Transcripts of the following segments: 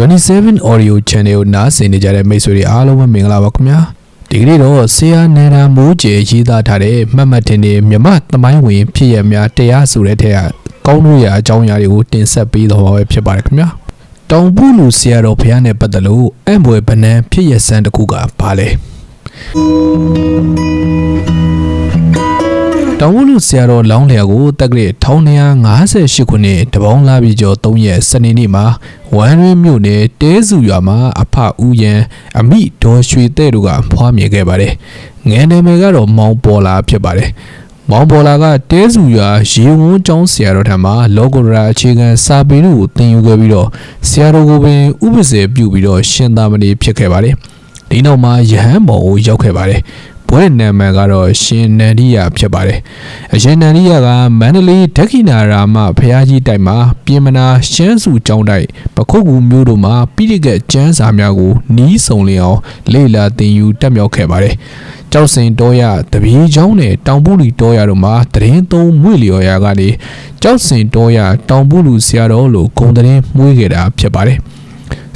27 audio channel ကိုနားဆင်နေကြတဲ့မိတ်ဆွေတွေအားလုံးပဲမင်္ဂလာပါခင်ဗျာဒီကနေ့တော့ဆရာနေရာမိုးကျေရေးသားထားတဲ့မှတ်မှတ်တင်တွေမြမသမိုင်းဝင်ဖြစ်ရများတရားဆိုတဲ့ထက်ကကောင်းလို့ရအကြောင်းအရာတွေကိုတင်ဆက်ပေးတော့မှာပဲဖြစ်ပါတယ်ခင်ဗျာတောင်ပုလူဆရာတော်ဘုရားနဲ့ပတ်သက်လို့အံ့ဘွယ်ဗနံဖြစ်ရစံတစ်ခုကဘာလဲ တောင်ဝလူဆရာတော်လောင်းလျာကိုတက်ကလေး1258ခုနှစ်တပေါင်းလာပြီကျော်3ရက်စနေနေ့မှာဝမ်ရင်းမြို့နယ်တဲစုရွာမှာအဖဦးရန်အမိဒေါ်ရွှေတဲ့တို့ကဖွားမြင်ခဲ့ပါတယ်။ငယ်နာမည်ကတော့မောင်ပေါ်လာဖြစ်ပါတယ်။မောင်ပေါ်လာကတဲစုရွာရေဝန်းကျောင်းဆရာတော်ထံမှာလောကရာအခြေခံစာပေတို့ကိုသင်ယူခဲ့ပြီးတော့ဆရာတော်ကိုပင်ဥပဇေပြုပြီးတော့ရှင်သာမဏေဖြစ်ခဲ့ပါတယ်။ဒီနောက်မှာယဟန်မော်ကိုရောက်ခဲ့ပါတယ်။ ဘွဲ့နာမည်ကတော့ရှင်နန္ဒီယာဖြစ်ပါတယ်။အရှင်နန္ဒီယာကမန္တလေးဒက္ခိဏရာမဘုရားကြီးတိုက်မှာပြင်မနာရှမ်းစုကျောင်းတိုက်ပခုတ်ကူမျိုးတို့မှာပိဋကတ်ကျမ်းစာများကိုနီးစုံလျအောင်လေ့လာသင်ယူတက်မြောက်ခဲ့ပါတယ်။ကျောက်စင်တောရတပည့်ကျောင်းနဲ့တောင်ပုလီတောရတို့မှာတရင်သုံးမွေလျော်ရာကနေကျောက်စင်တောရတောင်ပုလူဆရာတော်လို့ဂုံတရင်မွေးခဲ့တာဖြစ်ပါတယ်။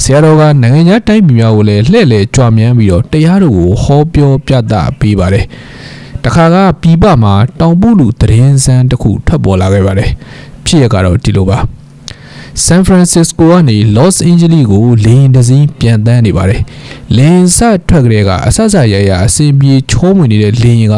ဆရာတော်ကနိုင်ငံခြားတိုင်းပြည်များကိုလည်းလှည့်လည်ကြွမြန်းပြီးတော့တရားတော်ကိုဟောပြောပြသပေးပါတယ်။တခါကပြည်ပမှာတောင်ပုလူသတင်းစမ်းတစ်ခုထွက်ပေါ်လာခဲ့ပါတယ်။ဖြစ်ရကတော့ဒီလိုပါ။ San Francisco ကနေ Los Angeles ကိုလေယာဉ်တစ်စီးပြန်တန်းနေပါတယ်။လေယာဉ်စထွက်ကလေးကအဆဆရရအစင်ပြေချိုးဝင်နေတဲ့လေယာဉ်က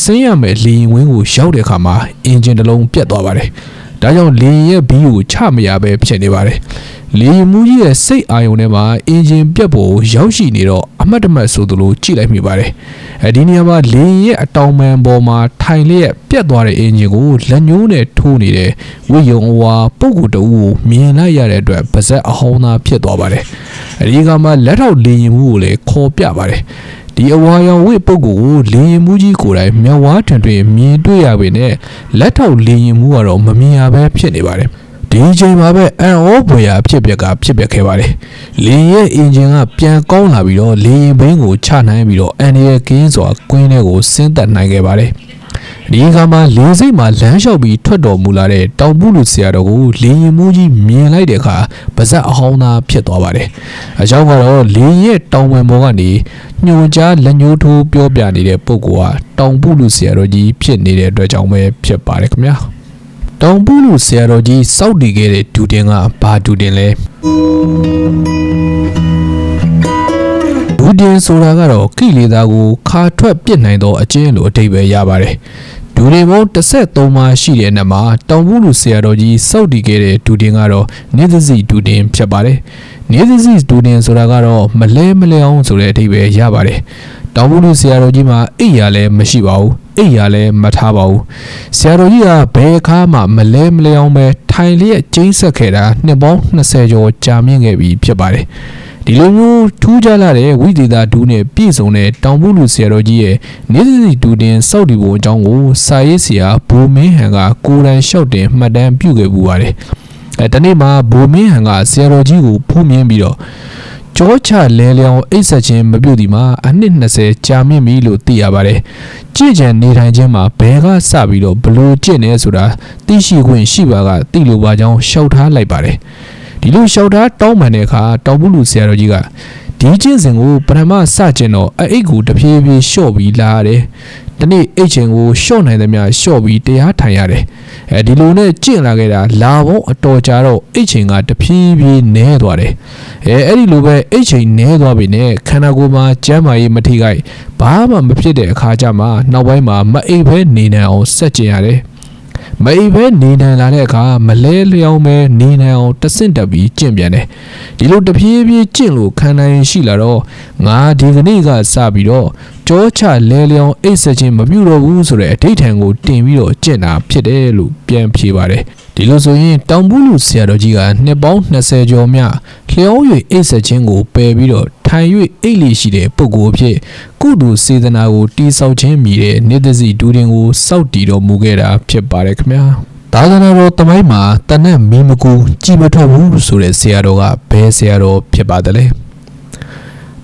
ဆင်းရမယ်လေယာဉ်ဝင်းကိုရောက်တဲ့အခါမှာအင်ဂျင်တစ်လုံးပြတ်သွားပါတယ်။ ဒါကြောင့်လေယာဉ်ရဲ့ဘီးကိုချမရပဲဖြစ်နေပါတယ်။လေမူးကြီးရဲ့စိတ်အာယုံထဲမှာအင်ဂျင်ပြတ်ဖို့ရောက်ရှိနေတော့အမတ်တမတ်ဆိုသလိုကြည့်လိုက်မိပါတယ်။အဲဒီနေရာမှာလေရဲ့အတောင်ပံပေါ်မှာထိုင်လျက်ပြတ်သွားတဲ့အင်ဂျင်ကိုလက်ညှိုးနဲ့ထိုးနေတဲ့ဝိယုံအဝါပုတ်ကူတူကိုမြင်လိုက်ရတဲ့အတွက်ပါဇက်အဟောင်းသားဖြစ်သွားပါတယ်။အဲဒီကမှလက်ထောက်လေရင်မှုကိုလည်းခေါ်ပြပါတယ်။ ဒီအဝါရောင်ဝိပုတ်ကိုလေရင်မှုကြီးကိုယ်တိုင်မျက်ဝါးထွင်ထွင်မြင်တွေ့ရပေနဲ့လက်ထောက်လေရင်မှုကတော့မမြင်ရဘဲဖြစ်နေပါတယ်။ဒီချိန်မှာပဲအန်အောဘွေရာဖြစ်ပျက်ကဖြစ်ပျက်ခဲ့ပါတယ်။လေရဲ့အင်ဂျင်ကပြန်ကောင်းလာပြီးတော့လေရင်ဘင်းကိုချနိုင်ပြီးတော့အန်ရဲ့ကင်းစွာကွင်းထဲကိုဆင်းသက်နိုင်ခဲ့ပါတယ်။ဒီအခါမှာလေစိတ်မှာလမ်းလျှောက်ပြီး ထွက်တော်မူလာတဲ့တောင်ပုလူဆရာတော်ကိုလေရင်မှုကြီးမြင်လိုက်တဲ့အခါပါဇက်အဟောင်းသားဖြစ်သွားပါတယ်။အကြောင်းကတော့လေရဲ့တောင်ဝယ်ပေါ်ကနေညွန်ကြားလက်ညှိုးထိုးပြောပြနေတဲ့ပုဂ္ဂိုလ်ဟာတောင်ပုလူဆရာတော်ကြီးဖြစ်နေတဲ့အတွက်ကြောင့်ပဲဖြစ်ပါတယ်ခင်ဗျာ။တောင်ပူလူဆရာတော်ကြီးစောက်တည်ခဲ့တဲ့ဒူတင်ကဘာဒူတင်လဲဒူတင်ဆိုတာကတော့ကိလေသာကိုခါထွက်ပြစ်နိုင်သောအကျဉ်းလိုအတိတ်ပဲရပါတယ် ဒူတင်ပေါင်း33ပါးရှိတဲ့နေမှာတောင်ပူလူဆရာတော်ကြီးစောက်တည်ခဲ့တဲ့ဒူတင်ကတော့နေသစီဒူတင်ဖြစ်ပါတယ်နေသစီဒူတင်ဆိုတာကတော့မလဲမလဲအောင်ဆိုတဲ့အတိတ်ပဲရပါတယ်တောင်ပူလူဆရာတော်ကြီးမှာအိပ်ရလည်းမရှိပါဘူးအိပ်ရလည်းမထားပါဘူးဆရာတော်ကြီးကဘယ်အခါမှမလဲမလဲအောင်ပဲထိုင်လျက်ကျင်းဆက်ခဲ့တာနှစ်ပေါင်း20ကျော်ကြာမြင့်ခဲ့ပြီဖြစ်ပါတယ် ဒီလိုမျိုးထူးခြားလာတဲ့ဝိသေသဒူးနဲ့ပြည့်စုံတဲ့တောင်ပုလူဆရာတော်ကြီးရဲ့နေသစီဒူတင်စောက်ဒီဘုံအကြောင်းကိုစာရေးဆရာဘူမင်းဟန်ကကိုယ်တိုင်လျှောက်တင်မှတ်တမ်းပြုခဲ့ပူပါတယ်အဲတနေ့မှာဘူမင်းဟန်ကဆရာတော်ကြီးကိုဖုံးမြင်ပြီးတော့ကြောချလဲလျောင်းအိတ်ဆက်ခြင်းမပြုတ်ဒီမှာအနှစ်20ကြာမြင့်ပြီလို့သိရပါတယ်။ကြည်ကြံနေထိုင်ခြင်းမှာဘယ်ကစပြီးတော့ဘလို့ကြင့်နေဆိုတာသိရှိခွင့်ရှိပါကသိလို့ပါကြောင်းရှောက်ထားလိုက်ပါတယ်။ ဒီလိုရှောက်ထားတောင်းပန်တဲ့အခါတောင်ပုလူဆရာတော်ကြီးကဒီကျင့်စဉ်ကိုပထမစကျင်တော့အအိတ်ကိုတဖြည်းဖြည်းလျှော့ပြီးလာရတယ်။ဒီနေ့အိတ်ချင်းကိုလျှော့နိုင်သမျှလျှော့ပြီးတရားထိုင်ရတယ်။အဲဒီလိုနဲ့ကျင့်လာခဲ့တာလာဘုံအတော်ကြာတော့အိတ်ချင်းကတဖြည်းဖြည်းနည်းသွားတယ်။အဲအဲ့ဒီလိုပဲအိတ်ချင်းနည်းသွားပြီနဲ့ခန္ဓာကိုယ်မှာကျန်းမာရေးမထိခိုက်ဘာမှမဖြစ်တဲ့အခါကျမှနောက်ပိုင်းမှာမအိတ်ဘဲနေနိုင်အောင်ဆက်ကျင်ရတယ်။ မအိပ်ပဲနေနိုင်လာတဲ့အခါမလဲလျောင်းပဲနေနိုင်အောင်တဆင့်တက်ပြီးကျင့်ပြန်တယ်ဒီလိုတဖြည်းဖြည်းကျင့်လို့ခံနိုင်ရှိလာတော့ငါဒီကနေ့ကစပြီးတော့ကြောချလဲလျောင်းအိတ်ဆက်ခြင်းမပြုတော့ဘူးဆိုတဲ့အဋိဌံကိုတင်ပြီးတော့ကျင့်တာဖြစ်တယ်လို့ပြန်ဖြေပါတယ်ဒီလိုဆိုရင်တောင်ဘူးလူဆရာတော်ကြီးကနှစ်ပေါင်း20ကျော်မြလျောင်း၍အိတ်ဆက်ခြင်းကိုပယ်ပြီးတော့ ထိုင်၍အိတ်လီရှိတဲ့ပုဂ္ဂိုလ်ဖြစ်ကုသိုလ်စေတနာကိုတိဆောက်ခြင်းမြည်တဲ့နေသစီဒူရင်ကိုစောက်တည်တော်မူခဲ့တာဖြစ်ပါတယ်ခင်ဗျာသာသနာတော်တမိုင်းမှာတနက်မီမကူကြည်မထွက်ဘူးဆိုတဲ့ဆရာတော်ကဘယ်ဆရာတော်ဖြစ်ပါသလဲ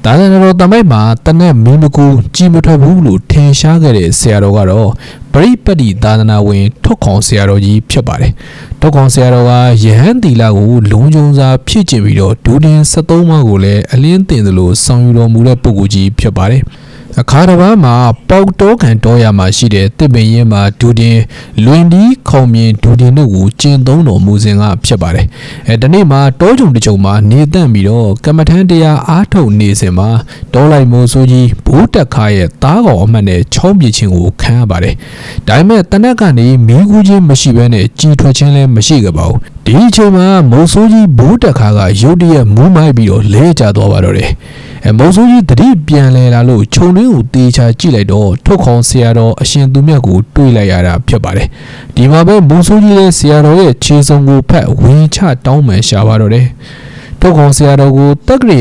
သာသနာတော်တမိုင်းမှာတနက်မီမကူကြည်မထွက်ဘူးလို့ထင်ရှားခဲ့တဲ့ဆရာတော်ကတော့ပရိပတ်တိသာသနာဝင်ထုတ်ခေါင်ဆရာတော်ကြီးဖြစ်ပါတယ်ထုတ်ခေါင်ဆရာတော်ကယဟန်တီလာကိုလုံခြုံစွာဖြည့်ကျင်ပြီးတော့ဒူတင်73ပါးကိုလည်းအလင်းတင်သလိုဆောင်ယူတော်မူတဲ့ပုဂ္ဂိုလ်ကြီးဖြစ်ပါတယ် အခါတစ်ပါးမှာပေါက်တောခံတောရမှာရှိတဲ့တစ်ပင်ရင်မှာဒူတင်လွင်ဒီခုံမြင်ဒူတင်တို့ကိုကျင့်သုံးတော်မူစဉ်ကဖြစ်ပါတယ်အဲဒီနေ့မှာတောကြုံတစ်ကြုံမှာနေတန့်ပြီးတော့ကမ္မထန်တရားအားထုတ်နေစဉ်မှာတောလိုက်မိုးဆိုးကြီးဘိုးတက်ခါရဲ့သားကောင်အမှတ်နဲ့ချောင်းပြခြင်းကိုခံရပါတယ်ဒါပေမဲ့တနက်ကနေမီးကူးခြင်းမရှိဘဲနဲ့ကြီးထွက်ခြင်းလည်းမရှိကြပါဘူးဒီအချိန်မှာမုံဆိုးကြီးဘိုးတက်ခါကရုတ်တရက်မူးမိုက်ပြီးတော့လဲကျသွားပါတော့တယ်အဲ မုံဆိုးကြီးတတိပြန်လဲလာလို့ခြုံတွင်းကိုတေချာကြည့်လိုက်တော့ထုတ်ခေါင်ဆရာတော်အရှင်သူမြတ်ကိုတွေးလိုက်ရတာဖြစ်ပါတယ်ဒီမှာပဲမုံဆိုးကြီးလည်းဆရာတော်ရဲ့ခြေစုံကိုဖက်ဝင်ချတောင်းမှန်ရှာပါတော့တယ်ထုတ်ခေါင်ဆရာတော်ကိုတက္ကရီ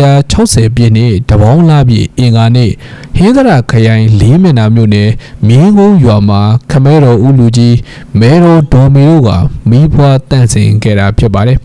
1160ပြည့်နှစ်တပေါင်းလာပြည့်အင်္ဂါနေ့ဟင်းသရခရိုင်လေးမျက်နှာမြို့နယ်မင်းကုန်းရွာမှာခမဲတော်ဦးလူကြီးမဲတော်ဒေါ်မီတို့ကမိဖွားတန့်စင်ခဲ့တာဖြစ်ပါတယ်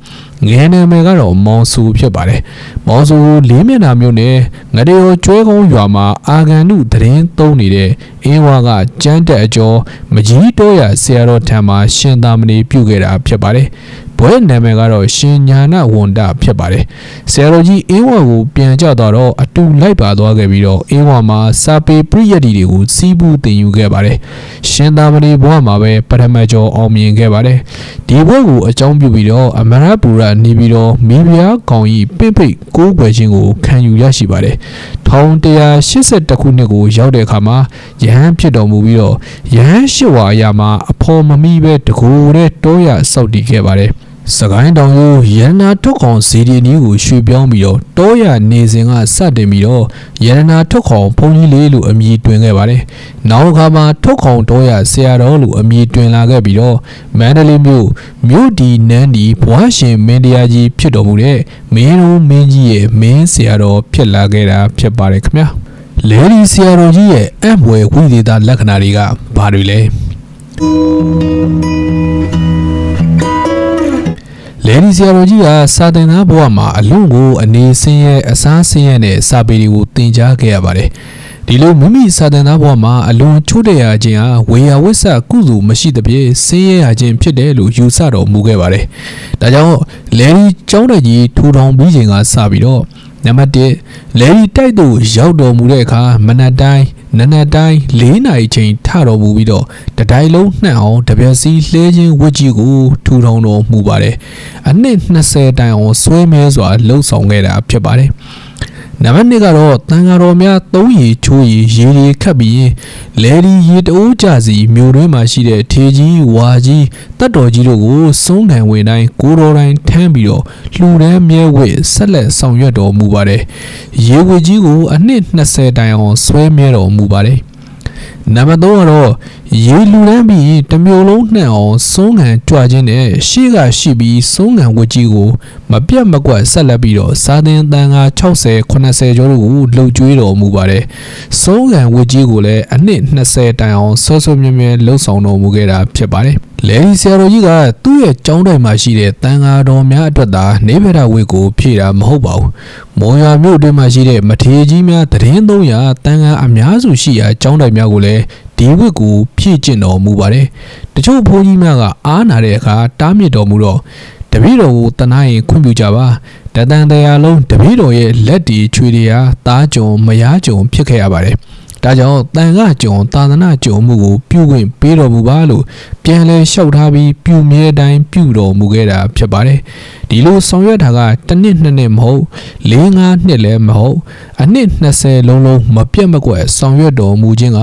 ငယ်နာမည်ကတော့မောင်စုဖြစ်ပါတယ်။မောင်စုလေးမျက်နှာမျိုးနဲ့ငရေရောကျွဲကုန်းရွာမှာအာဂန်နုသတင်းသုံးနေတဲ့အင်းဝါကကျန်းတက်အကျော်မကြီးတိုးရဆရာတော်ထံမှာရှင်သာမဏေပြုခဲ့တာဖြစ်ပါတယ်။ ဘွဲနာမည်ကတော့ရှင်ညာနာဝန်ဒဖြစ်ပါတယ်။ဆရာတော်ကြီးအင်းဝါကိုပြန်ကြတော့တော့အတူလိုက်ပါသွားခဲ့ပြီးတော့အင်းဝါမှာစာပေပရိယတ်တီတွေကိုစီးပူးတင်ယူခဲ့ပါတယ်။ရှင်သာမဏေဘဝမှာပဲပထမကျော်အောင်မြင်ခဲ့ပါတယ်။ဒီဘွဲကိုအကြောင်းပြုပြီးတော့အမရပူရနေပြီးတော့မိဖုရားကောင်ကြီးပိတ်ပိတ်ကိုးကွယ်ခြင်းကိုခံယူရရှိပါတယ်။1182ခုနှစ်ကိုရောက်တဲ့အခါမှာယဟန်ဖြစ်တော်မူပြီးတော့ယဟန်ရှစ်ဝါအရာမှာအဖော်မမီပဲတကူတဲ့တောရစောက်တည်ခဲ့ပါတယ်။ စကိုင်းတောင်ရိုးရန်နာထုတ်ခေါင်စီဒီနီးကိုရွှေ့ပြောင်းပြီးတော့တောရနေစဉ်ကစတင်ပြီးတော့ရန်နာထုတ်ခေါင်ဘုန်းကြီးလေးလို့အမည်တွင်ခဲ့ပါတယ်။နောက်အခါမှာထုတ်ခေါင်တောရဆရာတော်လို့အမည်တွင်လာခဲ့ပြီးတော့မန္တလေးမြို့မြို့ဒီနန်းဒီဘွားရှင်မင်းတရားကြီးဖြစ်တော်မူတဲ့မင်းတို့မင်းကြီးရဲ့မင်းဆရာတော်ဖြစ်လာခဲ့တာဖြစ်ပါတယ်ခင်ဗျာ။လေဒီဆရာတော်ကြီးရဲ့အံ့ဘွယ်ဝိသေသလက္ခဏာတွေကဘာတွေလဲ လေဒီဆရာတော်ကြီးကစာသင်သားဘဝမှာအလွန်ကိုအနေဆင်းရဲအစားဆင်းရဲနဲ့စာပေတွေကိုသင်ကြားခဲ့ရပါတယ်ဒီလိုမိမိစာသင်သားဘဝမှာအလွန်ချိုးတဲ့ရခြင်းဟာဝေယဝိဆကုစုမရှိသဖြင့်ဆင်းရဲရခြင်းဖြစ်တယ်လို့ယူဆတော်မူခဲ့ပါတယ်ဒါကြောင့်လေဒီကျောင်းတော်ကြီးထူထောင်ပြီးချိန်ကစပြီးတော့ နံပါတ်1လေဒီတိုက်သို့ရောက်တော်မူတဲ့အခါမနက်တိုင်းနနက်တိုင်း၄နာရီချိန်ထတော်မူပြီးတော့တတိုင်းလုံးနှံ့အောင်တပြက်စီလှဲခြင်းဝတ်ကြီးကိုထူထောင်တော်မူပါတယ်အနှစ်20တိုင်အောင်ဆွဲမဲစွာလှုပ်ဆောင်ခဲ့တာဖြစ်ပါတယ် နံပါတ်2ကတော့တန်ဃာတော်များသုံးရီချိုးရီရေရီခတ်ပြီးလဲဒီရေတိုးကြစီမြို့တွင်းမှာရှိတဲ့ထေကြီးဝါကြီးတတ်တော်ကြီးတို့ကိုစုံးခံဝင်တိုင်းကိုတော်တိုင်းထမ်းပြီးတော့လှူဒန်းမြဲဝဲဆက်လက်ဆောင်ရွက်တော်မူပါတယ်ရေဝေကြီးကိုအနှစ်20တိုင်အောင်ဆွဲမြဲတော်မူပါတယ် နံပါတ်3ကတော့ရေလူတန်းပြီးတမျိုးလုံးနှံ့အောင်စုံးငံကြွခြင်းနဲ့ရှေ့ကရှိပြီးစုံးငံဝတ်ကြီးကိုမပြတ်မကွက်ဆက်လက်ပြီးတော့စာသင်တန်က60 80ကျော်တို့ကိုလှုပ်ကြွေးတော်မူပါတယ်။စုံးငံဝတ်ကြီးကိုလည်းအနှစ်20တိုင်အောင်ဆော့ဆော့မြဲမြဲလှုပ်ဆောင်တော်မူခဲ့တာဖြစ်ပါတယ်။ လေဒီဆရာတော်ကြီးကသူ့ရဲ့ကျောင်းတိုင်မှာရှိတဲ့တန်ဃာတော်များအတွက်သာနေဗဒဝေကိုဖြည့်တာမဟုတ်ပါဘူး။မော်ရွာမြို့အတွင်းမှာရှိတဲ့မထေကြီးများတရင်300တန်ဃာအများစုရှိရာကျောင်းတိုင်များကိုလည်းဒီဝတ်ကိုဖြည့်ကျင့်တော်မူပါတယ်။တချို့ဘုန်းကြီးများကအားနာတဲ့အခါတားမြစ်တော်မူတော့တပည့်တော်ကိုတနာရင်ခွင့်ပြုကြပါ။တတန်တရားလုံးတပည့်တော်ရဲ့လက်တီချွေတွေဟာသားကြုံမယားကြုံဖြစ်ခဲ့ရပါတယ်။ ဒါကြောင့်တန်ခကြုံသာသနာကြုံမှုကိုပြုခွင့်ပေးတော်မူပါလို့ပြန်လဲလျှောက်ထားပြီးပြုမြဲတိုင်းပြုတော်မူခဲ့တာဖြစ်ပါတယ်ဒီလိုဆောင်ရွက်တာကတစ်နှစ်နှစ်နှစ်မဟုတ်၄၅နှစ်လည်းမဟုတ်အနှစ်20လုံးလုံးမပြတ်မကွက်ဆောင်ရွက်တော်မူခြင်းက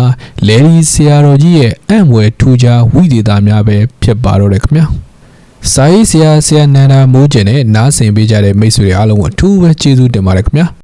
လေဒီဆရာတော်ကြီးရဲ့အံ့ွယ်ထူးခြားဝိသေသများပဲဖြစ်ပါတော့တယ်ခင်ဗျာစာရေးဆရာဆရာနန္ဒာမိုးကျင်နဲ့နားဆင်ပေးကြတဲ့မိတ်ဆွေတွေအားလုံးကိုအထူးပဲကျေးဇူးတင်ပါတယ်ခင်ဗျာ